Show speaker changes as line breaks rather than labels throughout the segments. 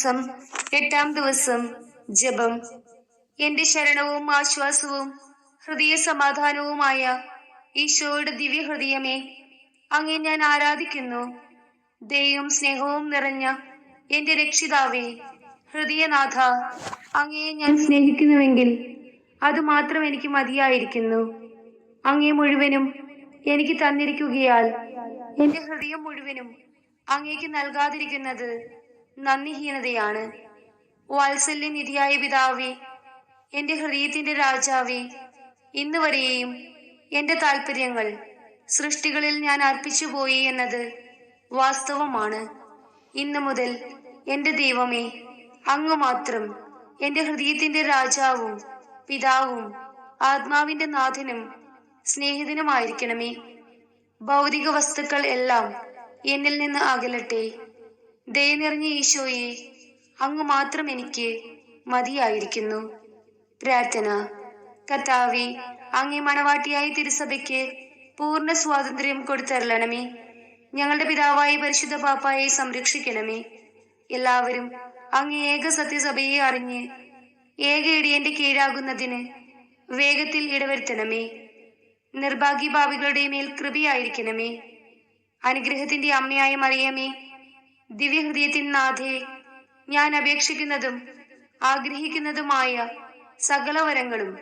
മാസം എട്ടാം ദിവസം ജപം. എന്റെ ശരണവും ആശ്വാസവും ഹൃദയ സമാധാനവുമായ ഈശോയുടെ ദിവ്യഹൃദയമേ അങ്ങേ ഞാൻ ആരാധിക്കുന്നു. ദയവും സ്നേഹവും നിറഞ്ഞ എന്റെ രക്ഷിതാവേ ഹൃദയനാഥ അങ്ങയെ ഞാൻ സ്നേഹിക്കുന്നുവെങ്കിൽ അത് മാത്രം എനിക്ക് മതിയായിരിക്കുന്നു. അങ്ങേ മുഴുവനും എനിക്ക് തന്നിരിക്കുകയാൽ എന്റെ ഹൃദയം മുഴുവനും അങ്ങേക്ക് നൽകാതിരിക്കുന്നത് നന്ദിഹീനതയാണ്. വാത്സല്യനിധിയായ പിതാവി എന്റെ ഹൃദയത്തിന്റെ രാജാവി ഇന്ന് വരെയും എന്റെ താല്പര്യങ്ങൾ സൃഷ്ടികളിൽ ഞാൻ അർപ്പിച്ചു പോയി എന്നത് വാസ്തവമാണ്. ഇന്നു മുതൽ എന്റെ ദൈവമേ അങ്ങ് മാത്രം എന്റെ ഹൃദയത്തിന്റെ രാജാവും പിതാവും ആത്മാവിന്റെ നാഥനും സ്നേഹിതനുമായിരിക്കണമേ. ഭൗതിക വസ്തുക്കൾ എല്ലാം എന്നിൽ നിന്ന് അകലട്ടെ. ദയ നിറഞ്ഞ ഈശോയെ അങ്ങ് മാത്രം എനിക്ക് മതിയായിരിക്കുന്നു. പ്രാർത്ഥന. കർത്താവെ അങ്ങേ മണവാട്ടിയായ തിരുസഭയ്ക്ക് പൂർണ സ്വാതന്ത്ര്യം കൊടുത്തരളണമേ. ഞങ്ങളുടെ പിതാവായി പരിശുദ്ധ പാപ്പായെ സംരക്ഷിക്കണമേ. എല്ലാവരും അങ്ങ് ഏക സത്യസഭയെ അറിഞ്ഞ് ഏക ഇടിയന്റെ കീഴാകുന്നതിന് വേഗത്തിൽ ഇടവരുത്തണമേ. നിർഭാഗ്യ ഭാവികളുടെ മേൽ കൃപയായിരിക്കണമേ. അനുഗ്രഹത്തിന്റെ അമ്മയായ മറിയമേ ദിവ്യഹൃദയത്തിൻ നാഥേ ഞാൻ അപേക്ഷിക്കുന്നതും ആഗ്രഹിക്കുന്നതുമായ സകലവരങ്ങളും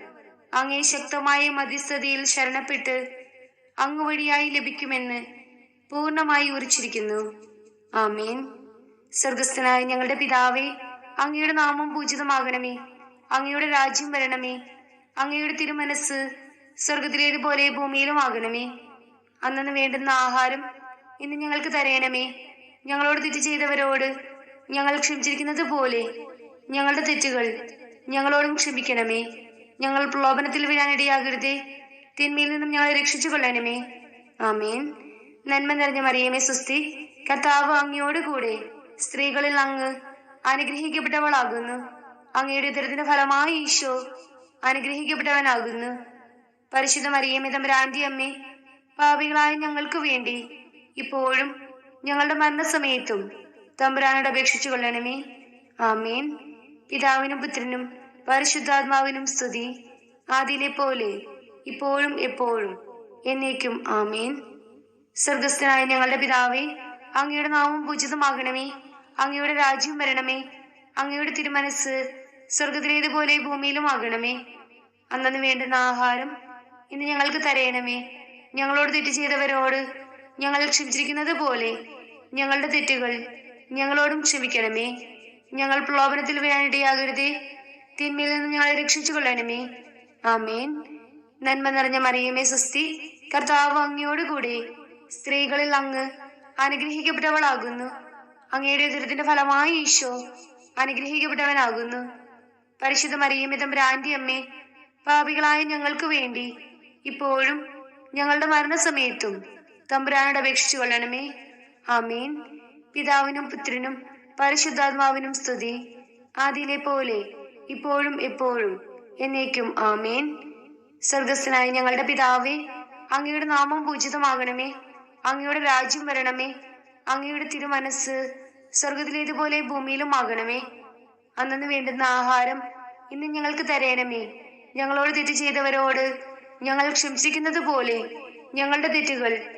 അങ്ങേ ശക്തമായ മധ്യസ്ഥതയിൽ ശരണപ്പെട്ട് അങ്ങ് വഴിയായി ലഭിക്കുമെന്ന് പൂർണമായി ഉറച്ചിരിക്കുന്നു ആമേൻ. സ്വർഗസ്ഥനായ ഞങ്ങളുടെ പിതാവേ അങ്ങയുടെ നാമം പൂജിതമാകണമേ. അങ്ങയുടെ രാജ്യം വരണമേ. അങ്ങയുടെ തിരുമനസ് സ്വർഗത്തിലേതുപോലെ ഭൂമിയിലും ആകണമേ അന്നു വേണ്ടുന്ന ആഹാരം ഇന്ന് ഞങ്ങൾക്ക് തരയണമേ ഞങ്ങളോട് തെറ്റ് ചെയ്തവരോട് ഞങ്ങൾ ക്ഷമിച്ചിരിക്കുന്നത് പോലെ ഞങ്ങളുടെ തെറ്റുകൾ ഞങ്ങളോടും ക്ഷമിക്കണമേ. ഞങ്ങൾ പ്രലോഭനത്തിൽ വീഴാനിടയാകരുതേ തിന്മയിൽ നിന്നും ഞങ്ങളെ രക്ഷിച്ചു കൊള്ളണമേ ആമേൻ. നന്മ നിറഞ്ഞ മറിയമേ സുസ്തി കർത്താവ് അങ്ങയോട് കൂടെ സ്ത്രീകളിൽ അങ്ങ് അനുഗ്രഹിക്കപ്പെട്ടവളാകുന്നു. അങ്ങയുടെ ഉദരത്തിന്റെ ഫലമായി ഈശോ അനുഗ്രഹിക്കപ്പെട്ടവനാകുന്നു. പരിശുദ്ധ മറിയമേ തമ്പരാന്തി അമ്മേ പാപികളായ ഞങ്ങൾക്ക് വേണ്ടി ഇപ്പോഴും ഞങ്ങളുടെ മരണസമയത്തും തമ്പുരാനോട് അപേക്ഷിച്ചു കൊള്ളണമേ. ആമേൻ. പിതാവിനും പുത്രനും പരിശുദ്ധാത്മാവിനും സ്തുതി. ആദിയിലെ പോലെ ഇപ്പോഴും എപ്പോഴും എന്നേക്കും ആമേൻ. സ്വർഗസ്ഥനായ ഞങ്ങളുടെ പിതാവേ അങ്ങയുടെ നാമം പൂജിതമാകണമേ. അങ്ങയുടെ രാജ്യം വരണമേ. അങ്ങയുടെ തിരുമനസ് സ്വർഗത്തിലേതുപോലെ ഭൂമിയിലും ആകണമേ അന്നു വേണ്ടുന്ന ആഹാരം ഇന്ന് ഞങ്ങൾക്ക് തരയണമേ ഞങ്ങളോട് തെറ്റ് ചെയ്തവരോട് ഞങ്ങൾ ക്ഷമിച്ചിരിക്കുന്നത് പോലെ ഞങ്ങളുടെ തെറ്റുകൾ ഞങ്ങളോടും ക്ഷമിക്കണമേ. ഞങ്ങൾ പ്രലോഭനത്തിൽ വീഴാനിടയാകരുതേ തിന്മയിൽ നിന്ന് ഞങ്ങളെ രക്ഷിച്ചു കൊള്ളണമേ ആമേൻ. നന്മ നിറഞ്ഞ മറിയമേ സുസ്തി കർത്താവ് അങ്ങയോടുകൂടെ സ്ത്രീകളിൽ അങ്ങ് അനുഗ്രഹിക്കപ്പെട്ടവളാകുന്നു. അങ്ങയുടെ ഉദരത്തിന്റെ ഫലമായി ഈശോ അനുഗ്രഹിക്കപ്പെട്ടവനാകുന്നു. പരിശുദ്ധ മറിയമേ തമ്പുരാന്റെ അമ്മേ പാപികളായ ഞങ്ങൾക്ക് വേണ്ടി ഇപ്പോഴും ഞങ്ങളുടെ മരണസമയത്തും തമ്പുരാനോട് അപേക്ഷിച്ചു കൊള്ളണമേ. ആമീൻ. പിതാവിനും പുത്രനും പരിശുദ്ധാത്മാവിനും സ്തുതി. ആദിയിലെ പോലെ ഇപ്പോഴും എപ്പോഴും എന്നേക്കും ആമീൻ. സ്വർഗസ്ഥനായ ഞങ്ങളുടെ പിതാവേ അങ്ങയുടെ നാമം പൂജിതമാകണമേ. അങ്ങയുടെ രാജ്യം വരണമേ. അങ്ങയുടെ തിരുമനസ് സ്വർഗത്തിലേതുപോലെ ഭൂമിയിലും ആകണമേ. അന്നു വേണ്ടുന്ന ആഹാരം ഇന്ന് ഞങ്ങൾക്ക് തരയണമേ ഞങ്ങളോട് തെറ്റ് ചെയ്തവരോട് ഞങ്ങൾ ക്ഷമിച്ചിരിക്കുന്നത് പോലെ ഞങ്ങളുടെ തെറ്റുകൾ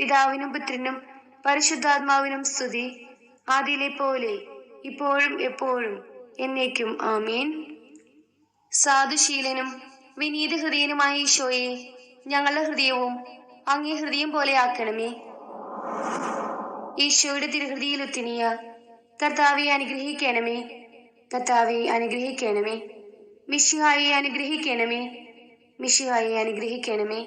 പിതാവിനും പുത്രനും പരിശുദ്ധാത്മാവിനും സ്തുതി. ആദിയിലെ പോലെ ഇപ്പോഴും എപ്പോഴും എന്നേക്കും ആമീൻ. സാധുശീലനും വിനീത ഹൃദയനുമായ ഈശോയെ ഞങ്ങളുടെ ഹൃദയവും അങ്ങേ ഹൃദയം പോലെ ആക്കണമേ. ഈശോയുടെ തിരുഹൃതിയിൽ ഒത്തിനിയ കർത്താവെ അനുഗ്രഹിക്കണമേ. കർത്താവെ അനുഗ്രഹിക്കണമേ. മിശിഹായെ അനുഗ്രഹിക്കണമേ. മിശിഹായെ അനുഗ്രഹിക്കണമേ.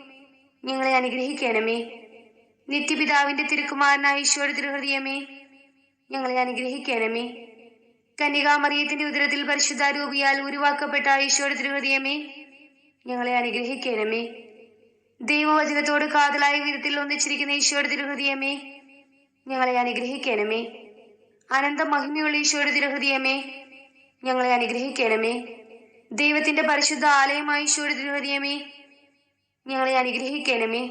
ഞങ്ങളെ അനുഗ്രഹിക്കണമേ. നിത്യപിതാവിന്റെ തിരുക്കുമാരനായ ഈശ്വര തിരുഹൃദയമേ ഞങ്ങളെ അനുഗ്രഹിക്കണമേ. കന്യകാമറിയത്തിന്റെ ഉദരത്തിൽ പരിശുദ്ധാരൂപിയാൽ ഉരുവാക്കപ്പെട്ട ഈശ്വര തിരുഹൃദയമേ ഞങ്ങളെ അനുഗ്രഹിക്കണമേ. ദൈവവചനത്തോട് കാതലായ വിധത്തിൽ ഒന്നിച്ചിരിക്കുന്ന ഈശോയുടെ തിരുഹൃദയമേ ഞങ്ങളെ അനുഗ്രഹിക്കണമേ. അനന്ത മഹിമയുള്ള ഈശോയുടെ തിരുഹൃദയമേ ഞങ്ങളെ അനുഗ്രഹിക്കണമേ. ദൈവത്തിന്റെ പരിശുദ്ധ ആലയമായ ഈശോയുടെ തിരുഹൃദയമേ ഞങ്ങളെ അനുഗ്രഹിക്കണമേ.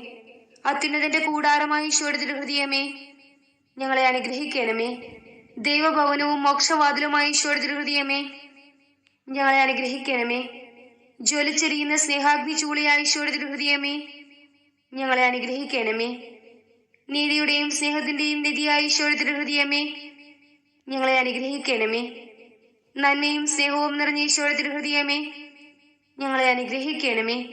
അത്യുന്നതന്റെ കൂടാരമായി ഈശോയുടെ തിരുഹൃദയമേ ഞങ്ങളെ അനുഗ്രഹിക്കണമേ. ദൈവഭവനവും മോക്ഷവാതിലുമായ ഈശോയുടെ തിരുഹൃദയമേ ഞങ്ങളെ അനുഗ്രഹിക്കണമേ. ജ്വലിച്ചെരിയുന്ന സ്നേഹാഗ്നി ചൂളിയായ ഈശോയുടെ തിരുഹൃദയമേ ഞങ്ങളെ അനുഗ്രഹിക്കണമേ. നീതിയുടെയും സ്നേഹത്തിന്റെയും നിധിയായ ഈശോയുടെ തിരുഹൃദയമേ ഞങ്ങളെ അനുഗ്രഹിക്കണമേ. നന്മയും സ്നേഹവും നിറഞ്ഞ ഈശോയുടെ തിരുഹൃദയമേ ഞങ്ങളെ അനുഗ്രഹിക്കണമേ.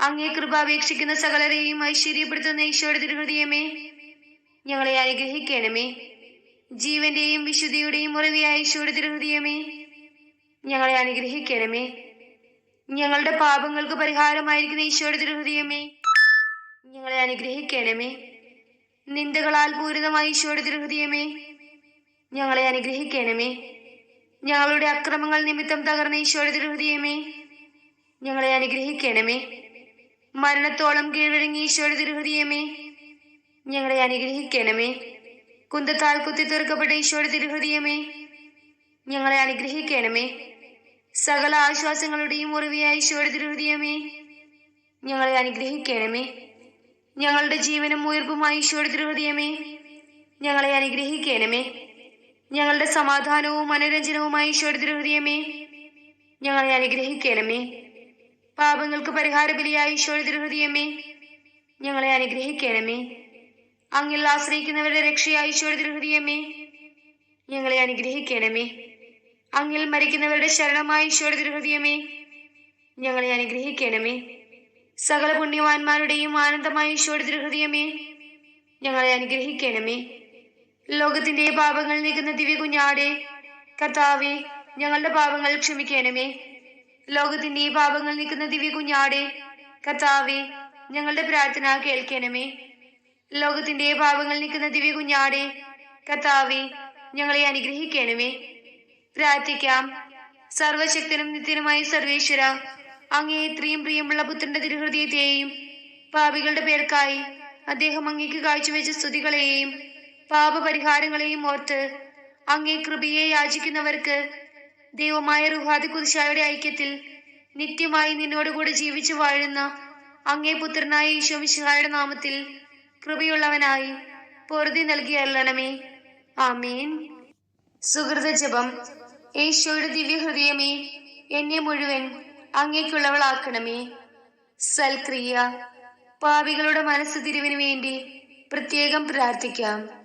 അങ്ങേ കൃപ അപേക്ഷിക്കുന്ന സകലരെയും ഐശ്വര്യപ്പെടുത്തുന്ന ഈശോയുടെ തിരുഹൃദയമേ ഞങ്ങളെ അനുഗ്രഹിക്കണമേ. ജീവന്റെയും വിശുദ്ധിയുടെയും ഉറവിയായ ഈശോയുടെ തിരുഹൃദയമേ ഞങ്ങളെ അനുഗ്രഹിക്കണമേ. ഞങ്ങളുടെ പാപങ്ങൾക്ക് പരിഹാരമായിരിക്കുന്ന ഈശോയുടെ തിരുഹൃദയമേ ഞങ്ങളെ അനുഗ്രഹിക്കണമേ. നിന്ദകളാൽ പൂരിതമായ ഈശോയുടെ തിരുഹൃദയമേ ഞങ്ങളെ അനുഗ്രഹിക്കണമേ. ഞങ്ങളുടെ അക്രമങ്ങൾ നിമിത്തം തകർന്ന ഈശോയുടെ തിരുഹൃദയമേ ഞങ്ങളെ അനുഗ്രഹിക്കണമേ. മരണത്തോളം കീഴ്വഴങ്ങി ഈശോയുടെ തിരുഹൃദയമേ. ഞങ്ങളെ അനുഗ്രഹിക്കണമേ. കുന്തത്താൽ കുത്തി തീർക്കപ്പെട്ട ഈശോയുടെ തിരുഹൃദയമേ. ഞങ്ങളെ അനുഗ്രഹിക്കണമേ. സകല ആശ്വാസങ്ങളുടെയും ഉറവിയായ ഈശോയുടെ തിരുഹൃദയമേ. ഞങ്ങളെ അനുഗ്രഹിക്കണമേ. ഞങ്ങളുടെ ജീവനും ഉയർപ്പുമായ ഈശോയുടെ തിരുഹൃദയമേ. ഞങ്ങളെ അനുഗ്രഹിക്കണമേ. ഞങ്ങളുടെ സമാധാനവും മനോരഞ്ജനവുമായ ഈശോയുടെ തിരുഹൃദയമേ. ഞങ്ങളെ അനുഗ്രഹിക്കണമേ. പാപങ്ങൾക്ക് പരിഹാര ബലിയായ ഈശോയുടെ ഞങ്ങളെ അനുഗ്രഹിക്കണമേ. അങ്ങിൽ ആശ്രയിക്കുന്നവരുടെ രക്ഷയായി ഈശോയുടെ ഞങ്ങളെ അനുഗ്രഹിക്കണമേ. അങ്ങിൽ മരിക്കുന്നവരുടെ ശരണമായി ഈശോയുടെ ഞങ്ങളെ അനുഗ്രഹിക്കണമേ. സകല പുണ്യവാന്മാരുടെയും ആനന്ദമായി ഈശോയുടെ ഞങ്ങളെ അനുഗ്രഹിക്കണമേ. ലോകത്തിന്റെ പാപങ്ങൾ നീക്കുന്ന ദിവ്യ കുഞ്ഞാടെ കർത്താവെ ഞങ്ങളുടെ പാപങ്ങൾ ക്ഷമിക്കണമേ. ലോകത്തിന്റെ ഈ പാപങ്ങൾ നിൽക്കുന്ന ദിവ്യ കുഞ്ഞാടെ കർത്താവെ ഞങ്ങളുടെ പ്രാർത്ഥന കേൾക്കണമേ. ലോകത്തിന്റെ പാപങ്ങൾ നിൽക്കുന്ന ദിവ്യ കുഞ്ഞാടെ കർത്താവെ ഞങ്ങളെ അനുഗ്രഹിക്കണമേ. പ്രാർത്ഥിക്കാം. സർവശക്തനും നിത്യനുമായ സർവേശ്വര അങ്ങേ ഇത്രയും പ്രിയമുള്ള പുത്രന്റെ തിരുഹൃദയത്തെയും പാപികളുടെ പേർക്കായി അദ്ദേഹം അങ്ങേക്ക് കാഴ്ചവെച്ച സ്തുതികളെയും പാപപരിഹാരങ്ങളെയും ഓർത്ത് അങ്ങേ കൃപയെ യാചിക്കുന്നവർക്ക് ദൈവമായ റുഹാദ് കുരിശായുടെ ഐക്യത്തിൽ നിത്യമായി നിന്നോടുകൂടെ ജീവിച്ചു വാഴുന്ന അങ്ങേ പുത്രനായ ഈശോ മിശിഹായുടെ നാമത്തിൽ കൃപയുള്ളവനായി പൊറുതി നൽകി അല്ലണമേ ആമീൻ. സുഹൃത ജപം. ഈശോയുടെ ദിവ്യഹൃദയമേ എന്നെ മുഴുവൻ അങ്ങേക്കുള്ളവളാക്കണമേ. സൽക്രിയ. പാവികളുടെ മനസ്സ് തിരിവിനു വേണ്ടി പ്രത്യേകം പ്രാർത്ഥിക്കാം.